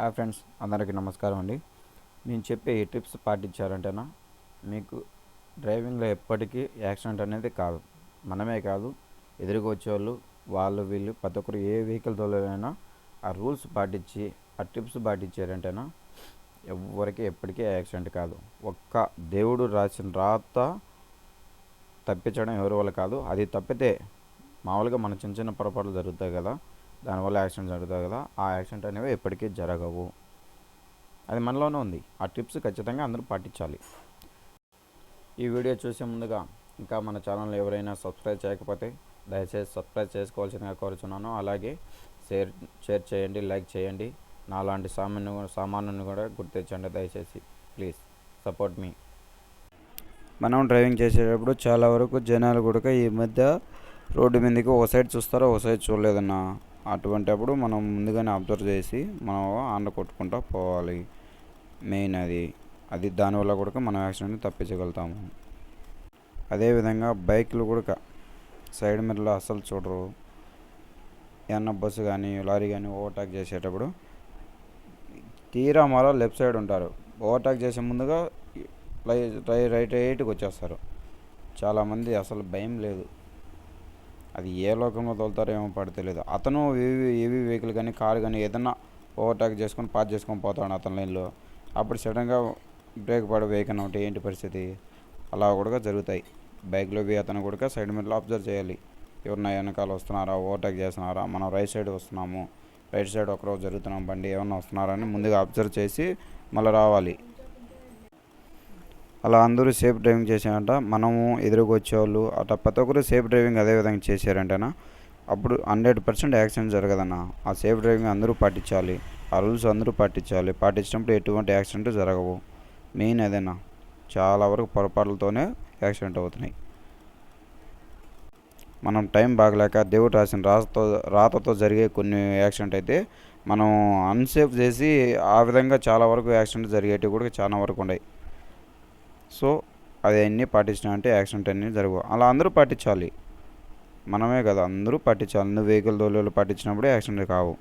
Hi friends అందరికీ నమస్కారం అండి. నేను చెప్పే ఈ టిప్స్ పాటించారంటేనా మీకు డ్రైవింగ్లో ఎప్పటికీ యాక్సిడెంట్ అనేది కాదు. మనమే కాదు ఎదురుగా వచ్చేవాళ్ళు వాళ్ళు వీళ్ళు ప్రతి ఒక్కరు ఏ వెహికల్ తోలైనా ఆ రూల్స్ పాటించి ఆ టిప్స్ పాటించారంటేనా? ఎవరికి ఎప్పటికీ యాక్సిడెంట్ కాదు. ఒక్క దేవుడు రాసిన రాత తప్పించడం ఎవరి వల్ల కాదు. అది తప్పితే మామూలుగా మన చిన్న చిన్న పొరపాట్లు జరుగుతాయి కదా. దానివల్ల యాక్సిడెంట్ జరుగుతుంది కదా ఆ యాక్సిడెంట్ అనేవి ఎప్పటికీ జరగవు. అది మనలోనే ఉంది. ఆ టిప్స్ ఖచ్చితంగా అందరూ పాటించాలి. ఈ వీడియో చూసే ముందుగా ఇంకా మన ఛానల్ ఎవరైనా సబ్స్క్రైబ్ చేయకపోతే దయచేసి సబ్స్క్రైబ్ చేసుకోవాల్సిందిగా కోరుచున్నాను. అలాగే షేర్ షేర్ చేయండి లైక్ చేయండి. నాలాంటి సామాన్లు సామాన్యుని కూడా గుర్తించండి దయచేసి. Please support me. మనం డ్రైవింగ్ చేసేటప్పుడు చాలా వరకు జనాలు కూడా ఈ మధ్య రోడ్డు మీదకి ఓ సైడ్ చూస్తారో ఒక సైడ్ చూడలేదన్నా. అటువంటి అప్పుడు మనం ముందుగానే అబ్జర్వ్ చేసి మనం ఆండ కొట్టుకుంటూ పోవాలి. మెయిన్ అది. అది దానివల్ల కూడా మనం యాక్సిడెంట్ తప్పించగలుగుతాము. అదేవిధంగా బైక్లు కూడా సైడ్ మిర్రలో అస్సలు చూడరు. ఏమన్నా బస్సు కానీ లారీ కానీ ఓవర్టేక్ చేసేటప్పుడు తీరా మరో లెఫ్ట్ సైడ్ ఉంటారు. ఓవర్టేక్ చేసే ముందుగా రైట్ రైట్ రైట్కి వచ్చేస్తారు. చాలామంది అసలు భయం లేదు. అది ఏ లోకంలో తోలుతారో ఏమో పడి తెలియదు అతను ఏవి ఏవి వెహికల్ కానీ కారు కానీ ఏదన్నా ఓవర్టేక్ చేసుకొని పాస్ చేసుకొని పోతాడు అతని లైన్లో. అప్పుడు సడన్గా బ్రేక్ పడే వెహికల్ ఉంటే ఏంటి పరిస్థితి? అలా కూడా జరుగుతాయి. బైక్లో పోయి అతను కూడా సైడ్ మీద అబ్జర్వ్ చేయాలి. ఎవరన్నా వెనకాల వస్తున్నారా? ఓవర్టేక్ చేస్తున్నారా? మనం రైట్ సైడ్ వస్తున్నాము. రైట్ సైడ్ ఒకరోజు జరుగుతున్నాం బండి ఏమన్నా వస్తున్నారా అని ముందుగా అబ్జర్వ్ చేసి మళ్ళీ రావాలి. అలా అందరూ సేఫ్ డ్రైవింగ్ చేశారంట. మనము ఎదురుకు వచ్చేవాళ్ళు అట్లా ప్రతి ఒక్కరు సేఫ్ డ్రైవింగ్ అదే విధంగా చేశారంటేనా? అప్పుడు హండ్రెడ్ పర్సెంట్ యాక్సిడెంట్ జరగదన్న. ఆ సేఫ్ డ్రైవింగ్ అందరూ పాటించాలి. ఆ రూల్స్ అందరూ పాటించాలి. పాటించినప్పుడు ఎటువంటి యాక్సిడెంట్ జరగవు. మెయిన్ అదేనా? చాలా వరకు పొరపాట్లతోనే యాక్సిడెంట్ అవుతున్నాయి. మనం టైం బాగలేక దేవుడు రాసిన రాతతో రాతతో జరిగే కొన్ని యాక్సిడెంట్ అయితే మనం అన్సేఫ్ చేసి ఆ విధంగా చాలా వరకు యాక్సిడెంట్ జరిగేటివి కూడా చాలా వరకు ఉన్నాయి. సో అవన్నీ అన్నీ పాటించినామంటే యాక్సిడెంట్ అన్నీ జరగవు. అలా అందరూ పాటించాలి. మనమే కదా అందరూ పాటించాలి. నువ్వు వెహికల్ దోళ్ళు పాటించినప్పుడే యాక్సిడెంట్ కావు.